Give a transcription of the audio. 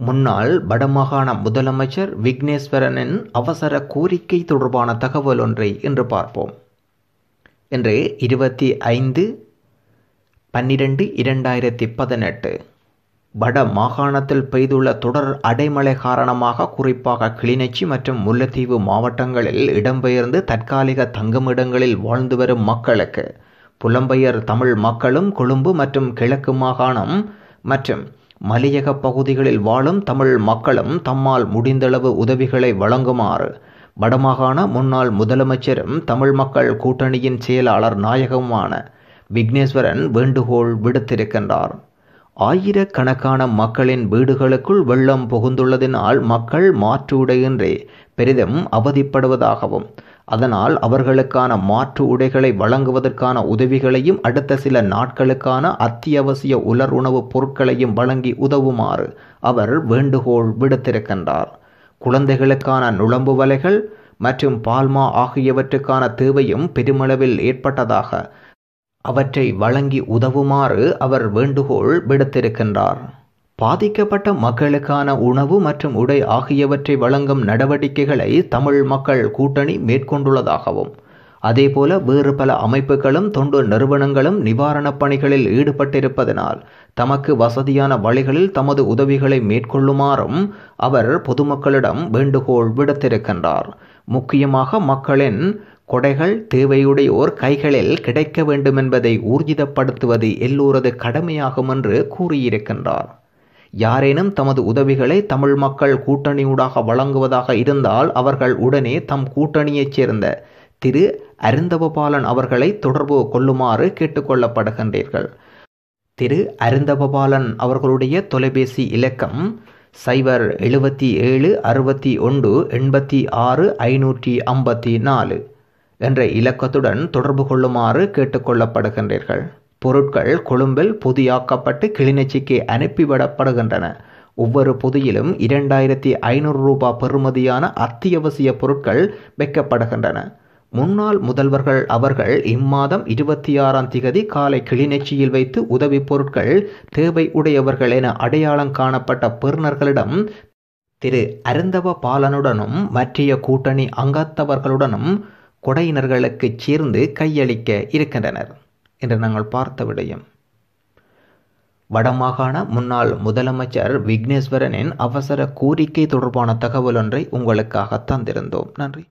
முன்னாள் வடமாகாண முதலமைச்சர் விக்னேஸ்வரனின் அவசர கோரிக்கை தொடர்பான தகவல் ஒன்றை இன்று பார்ப்போம். இன்று இருபத்தி ஐந்து பன்னிரண்டு இரண்டாயிரத்தி பதினெட்டு. வட மாகாணத்தில் பெய்துள்ள தொடர் அடைமழை காரணமாக குறிப்பாக கிளிநொச்சி மற்றும் முல்லைத்தீவு மாவட்டங்களில் இடம்பெயர்ந்து தற்காலிக தங்குமிடங்களில் வாழ்ந்து வரும் மக்களுக்கு புலம்பெயர் தமிழ் மக்களும் கொழும்பு மற்றும் கிழக்கு மாகாணம் மற்றும் மலையக பகுதிகளில் வாழும் தமிழ் மக்களும் தம்மால் முடிந்தளவு உதவிகளை வழங்குமாறு வடமாகாண முன்னாள் முதலமைச்சரும் தமிழ் மக்கள் கூட்டணியின் செயலாளர் நாயகமான விக்னேஸ்வரன் வேண்டுகோள் விடுத்திருக்கின்றார். ஆயிரக்கணக்கான மக்களின் வீடுகளுக்குள் வெள்ளம் புகுந்துள்ளதினால் மக்கள் மாற்று உடையின்றி பெரிதும் அவதிப்படுவதாகவும் அதனால் அவர்களுக்கான மாற்று உடைகளை வழங்குவதற்கான உதவிகளையும் அடுத்த சில நாட்களுக்கான அத்தியாவசிய உலர் உணவுப் பொருட்களையும் வழங்கி உதவுமாறு அவர் வேண்டுகோள் விடுத்திருக்கின்றார். குழந்தைகளுக்கான நுழம்பு வலைகள் மற்றும் பால்மா ஆகியவற்றுக்கான தேவையும் பெருமளவில் ஏற்பட்டதாக அவற்றை வழங்கி உதவுமாறு அவர் வேண்டுகோள் விடுத்திருக்கின்றார். பாதிக்கப்பட்ட மக்களுக்கான உணவு மற்றும் உடை ஆகியவற்றை வழங்கும் நடவடிக்கைகளை தமிழ் மக்கள் கூட்டணி மேற்கொண்டுள்ளதாகவும் அதேபோல வேறு பல அமைப்புகளும் தொண்டு நிறுவனங்களும் நிவாரணப் பணிகளில் ஈடுபட்டிருப்பதனால் தமக்கு வசதியான வழிகளில் தமது உதவிகளை மேற்கொள்ளுமாறும் அவர் பொதுமக்களிடம் வேண்டுகோள் விடுத்திருக்கின்றார். முக்கியமாக மக்களின் கொடைகள் தேவையுடையோர் கைகளில் கிடைக்க வேண்டும் என்பதை ஊர்ஜிதப்படுத்துவது எல்லோரது கடமையாகும் என்று கூறியிருக்கின்றார். யாரேனும் தமது உதவிகளை தமிழ் மக்கள் கூட்டணியூடாக வழங்குவதாக இருந்தால் அவர்கள் உடனே தம் கூட்டணியைச் சேர்ந்த திரு. அருந்தவபாலன் அவர்களை தொடர்பு கொள்ளுமாறு கேட்டுக்கொள்ளப்படுகின்றீர்கள் திரு. அருந்தவபாலன் அவர்களுடைய தொலைபேசி இலக்கம் சைபர் எழுபத்தி ஏழு அறுபத்தி ஒன்று எண்பத்தி ஆறு ஐநூற்றி ஐம்பத்தி நாலு என்ற இலக்கத்துடன் தொடர்பு கொள்ளுமாறு கேட்டுக்கொள்ளப்படுகின்றீர்கள் பொருட்கள் கொழும்பில் பொதியாக்கப்பட்டு கிளிநொச்சிக்கு அனுப்பிவிடப்படுகின்றன. ஒவ்வொரு பொதியிலும் இரண்டாயிரத்தி ஐநூறு ரூபாய் பெறுமதியான அத்தியாவசிய பொருட்கள் வைக்கப்படுகின்றன. முன்னாள் முதல்வர்கள் அவர்கள் இம்மாதம் இருபத்தி ஆறாம் திகதி காலை கிளிநொச்சியில் வைத்து உதவி பொருட்கள் தேவை உடையவர்கள் என அடையாளம் காணப்பட்ட பெறுநர்களிடம் திரு அருந்தவ பாலனுடனும் மற்றைய கூட்டணி அங்கத்தவர்களுடனும் கொடையினர்களுக்கு சேர்ந்து கையளிக்க இருக்கின்றனர். என்று நாங்கள் பார்த்த விடயம். வடமாகாண முன்னாள் முதலமைச்சர் விக்னேஸ்வரனின் அவசர கோரிக்கை தொடர்பான தகவல் ஒன்றை உங்களுக்காக தந்திருந்தோம். நன்றி.